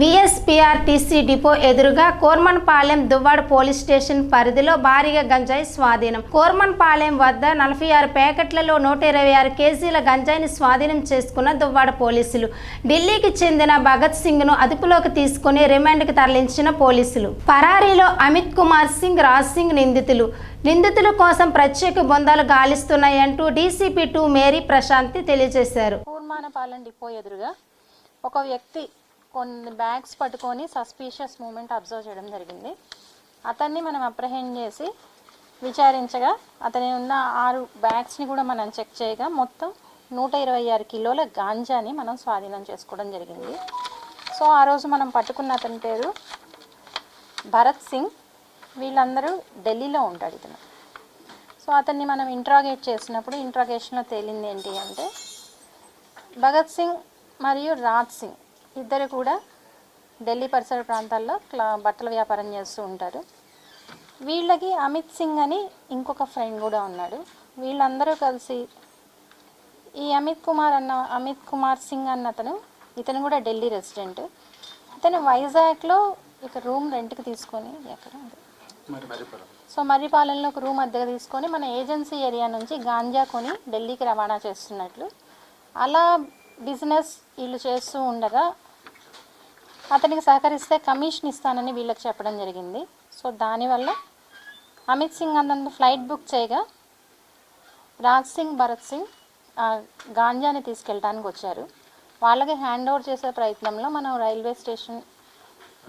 విఎస్పిఆర్టీసీ depot ఎదురుగా Kurmannapalem Duvvada police station పరిధిలో భారీగా గంజాయి స్వాధీనం. కోర్మన్పాలెం వద్ద నలభై ఆరు ప్యాకెట్లలో నూట ఇరవై ఆరు కేజీల గంజాయిని స్వాధీనం చేసుకున్న దువ్వాడ పోలీసులు. ఢిల్లీకి చెందిన భగత్ సింగ్ను అదుపులోకి తీసుకుని రిమాండ్కి తరలించిన పోలీసులు. పరారీలో అమిత్ కుమార్ సింగ్ రాజ్ సింగ్ నిందితులు. నిందితుల కోసం ప్రత్యేక బృందాలు గాలిస్తున్నాయంటూ డీసీపీ టూ మేరీ ప్రశాంతి తెలియజేశారు. కూర్మానపాలెం డిపో ఎదురుగా ఒక వ్యక్తి కొన్ని బ్యాగ్స్ పట్టుకొని సస్పీషియస్ మూమెంట్ అబ్జర్వ్ చేయడం జరిగింది. అతన్ని మనం అప్రహెండ్ చేసి విచారించగా అతని ఉన్న ఆరు బ్యాగ్స్ని కూడా మనం చెక్ చేయగా మొత్తం నూట ఇరవై ఆరు కిలోల గాంజాని మనం స్వాధీనం చేసుకోవడం జరిగింది. సో ఆ రోజు మనం పట్టుకున్న అతని పేరు భరత్ సింగ్. వీళ్ళందరూ ఢిల్లీలో ఉంటాడు ఇతను. సో అతన్ని మనం ఇంట్రాగేట్ చేసినప్పుడు ఇంట్రాగేషన్లో తేలింది ఏంటి అంటే భగత్ సింగ్ మరియు రాజ్ సింగ్ ఇద్దరు కూడా ఢిల్లీ పరిసర ప్రాంతాల్లో క్లా బట్టల వ్యాపారం చేస్తూ ఉంటారు. వీళ్ళకి అమిత్ సింగ్ అని ఇంకొక ఫ్రెండ్ కూడా ఉన్నాడు. వీళ్ళందరూ కలిసి ఈ అమిత్ కుమార్ అన్న అమిత్ కుమార్ సింగ్ అన్న అతను ఇతను కూడా ఢిల్లీ రెసిడెంట్ ఇతను వైజాగ్లో ఇక రూమ్ రెంట్కి తీసుకొని ఎక్కడ సో మర్రిపాలెంలో ఒక రూమ్ అద్దెగా తీసుకొని మన ఏజెన్సీ ఏరియా నుంచి గాంజా కొని ఢిల్లీకి రవాణా చేస్తున్నట్లు. అలా బిజినెస్ వీళ్ళు చేస్తూ ఉండగా అతనికి సహకరిస్తే కమిషన్ ఇస్తానని వీళ్ళకి చెప్పడం జరిగింది. సో దానివల్ల అమిత్ సింగ్ అన్నందు ఫ్లైట్ బుక్ చేయగా రాజ్ సింగ్ భరత్ సింగ్ ఆ గాంజాని తీసుకెళ్ళడానికి వచ్చారు. వాళ్ళకి హ్యాండ్ ఓవర్ చేసే ప్రయత్నంలో మనం రైల్వే స్టేషన్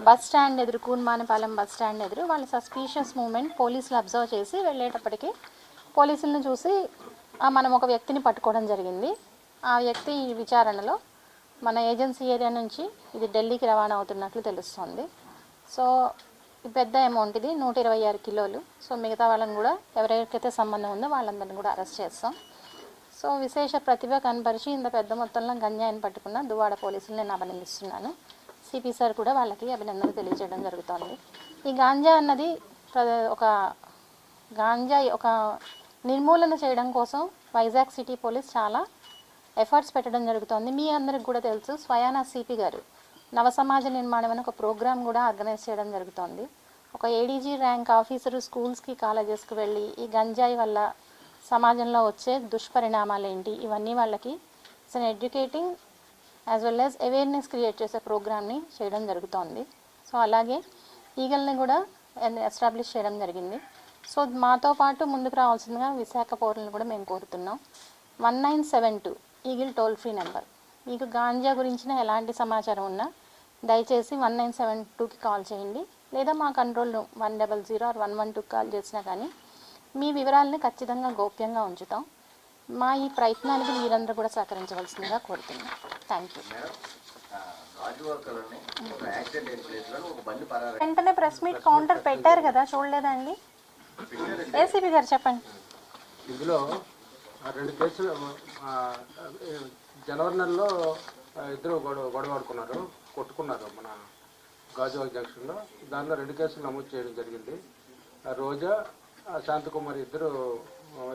బస్ స్టాండ్ ఎదురు కూన్మానిపాలెం బస్ స్టాండ్ ఎదురు వాళ్ళ సస్పీషియస్ మూమెంట్ పోలీసులు అబ్జర్వ్ చేసి వెళ్ళేటప్పటికి పోలీసులను చూసి మనం ఒక వ్యక్తిని పట్టుకోవడం జరిగింది. ఆ వ్యక్తి ఈ విచారణలో మన ఏజెన్సీ ఏరియా నుంచి ఇది ఢిల్లీకి రవాణా అవుతున్నట్లు తెలుస్తుంది. సో ఈ పెద్ద అమౌంట్ ఇది నూట ఇరవై ఆరు కిలోలు. సో మిగతా వాళ్ళని కూడా ఎవరెవరికైతే సంబంధం ఉందో వాళ్ళందరిని కూడా అరెస్ట్ చేస్తాం. సో విశేష ప్రతిభ కనపరిచి ఇంత పెద్ద మొత్తంలో గంజాయిని పట్టుకున్న దువాడ పోలీసులు నేను అభినందిస్తున్నాను. సిపి సార్ కూడా వాళ్ళకి అభినందనలు తెలియజేయడం జరుగుతోంది. ఈ గాంజా అన్నది ప్ర- ఒక గాంజా ఒక నిర్మూలన చేయడం కోసం వైజాగ్ సిటీ పోలీస్ చాలా ఎఫర్ట్స్ పెట్టడం జరుగుతోంది. మీ అందరికి కూడా తెలుసు స్వయాన సిపి గారు నవ సమాజ నిర్మాణం అని ఒక ప్రోగ్రామ్ కూడా ఆర్గనైజ్ చేయడం జరుగుతోంది. ఒక ఏడీజీ ర్యాంక్ ఆఫీసరు స్కూల్స్కి కాలేజెస్కి వెళ్ళి ఈ గంజాయి వల్ల సమాజంలో వచ్చే దుష్పరిణామాలు ఏంటి? ఇవన్నీ వాళ్ళకి it's educating as well as awareness create చేసే ప్రోగ్రామ్ని చేయడం జరుగుతోంది. సో అలాగే ఈగల్ని కూడా ఎస్టాబ్లిష్ చేయడం జరిగింది. సో మాతో పాటు ముందుకు రావాల్సిందిగా విశాఖ పౌరులను కూడా మేము కోరుతున్నాం. One nine seven two eagle toll free number. మీకు గాంజా గురించిన ఎలాంటి సమాచారం ఉన్నా దయచేసి వన్ నైన్ సెవెన్ టూకి కాల్ చేయండి. లేదా మా control room one double zero or one one టూకి కాల్ చేసినా కానీ మీ వివరాలని ఖచ్చితంగా గోప్యంగా ఉంచుతాం. మా ఈ ప్రయత్నానికి మీరందరూ కూడా సహకరించవలసిందిగా కోరుతున్నాం. థ్యాంక్ యూ వెంటనే ప్రెస్ మీట్ కౌంటర్ పెట్టారు కదా చూడలేదా అండి? ఏసీపీ గారు చెప్పండి. ఇందులో రెండు కేసులు జనవరి నెలలో ఇద్దరు గొడవ గొడవాడుకున్నారు కొట్టుకున్నారు మన గాజువాక్ జంక్షన్లో. దానిలో రెండు కేసులు నమోదు చేయడం జరిగింది. రోజా శాంతకుమారి ఇద్దరు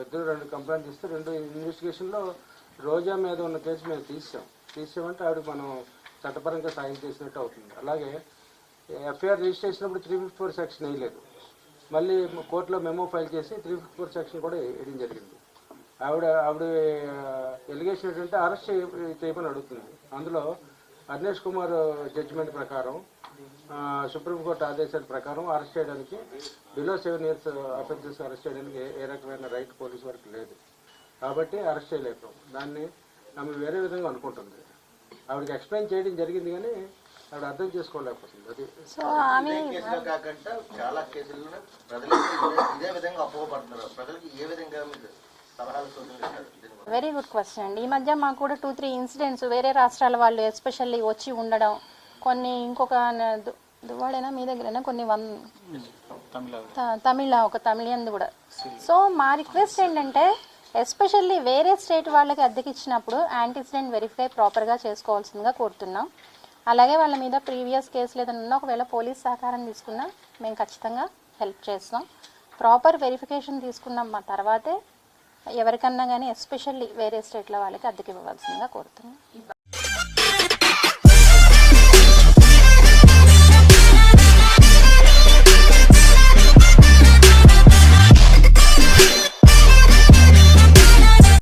ఇద్దరు రెండు కంప్లైంట్ ఇస్తే రెండు ఇన్వెస్టిగేషన్లో రోజా మీద ఉన్న కేసు మేము తీసాం. తీసామంటే ఆవిడ మనం చట్టపరంగా సాయం చేసినట్టు అవుతుంది. అలాగే ఎఫ్ఐఆర్ రిజిస్టర్ చేసినప్పుడు త్రీ ఫిఫ్టీ ఫోర్ సెక్షన్ వేయలేదు. మళ్ళీ కోర్టులో మెమో ఫైల్ చేసి త్రీ ఫిఫ్టీ ఫోర్ సెక్షన్ కూడా వేయడం జరిగింది. ఆవిడ ఆవిడ ఎలిగేషన్ ఏంటంటే అరెస్ట్ చేయ- చేయమని అడుగుతుంది అందులో అర్నేష్ కుమార్ జడ్జిమెంట్ ప్రకారం సుప్రీంకోర్టు ఆదేశాల ప్రకారం అరెస్ట్ చేయడానికి below seven years offences arrest చేయడానికి ఏ- ఏ రకమైన రైట్ పోలీస్ వరకు లేదు. కాబట్టి అరెస్ట్ చేయలేకపోయాం దాన్ని ఆమె వేరే విధంగా అనుకుంటుంది. ఆవిడకి ఎక్స్ప్లెయిన్ చేయడం జరిగింది కానీ ఆవిడ అర్థం చేసుకోలేకపోతుంది. అది సో ఆమె కేసులో కాకుండా చాలా కేసుల్లో ప్రజలకు ఇదే- ఇదే విధంగా అపోహపడుతున్నారు. ప్రజలకు ఏ విధంగా వెరీ గుడ్ క్వశ్చన్ అండి. ఈ మధ్య మాకు కూడా టూ త్రీ ఇన్సిడెంట్స్ వేరే రాష్ట్రాల వాళ్ళు ఎస్పెషల్లీ వచ్చి ఉండడం కొన్ని ఇంకొక దువ్వాడైనా? మీ దగ్గరైనా? కొన్ని వన్ త- తమిళ ఒక తమిళియన్ కూడా. సో మా రిక్వెస్ట్ ఏంటంటే ఎస్పెషల్లీ వేరే స్టేట్ వాళ్ళకి అద్దెకి ఇచ్చినప్పుడు యాంటీసిడెంట్ వెరిఫై ప్రాపర్గా చేసుకోవాల్సిందిగా కోరుతున్నాం. అలాగే వాళ్ళ మీద ప్రీవియస్ కేసులు ఏదైనా ఉన్నా ఒకవేళ పోలీస్ సహకారం తీసుకున్నా మేము ఖచ్చితంగా హెల్ప్ చేస్తాం. ప్రాపర్ వెరిఫికేషన్ తీసుకున్నాం మా తర్వాతే ఎవరికన్నా కానీ ఎస్పెషల్లీ వేరే స్టేట్ల వాళ్ళకి అద్దెకి ఇవ్వవలసిందిగా కోరుతున్నాను.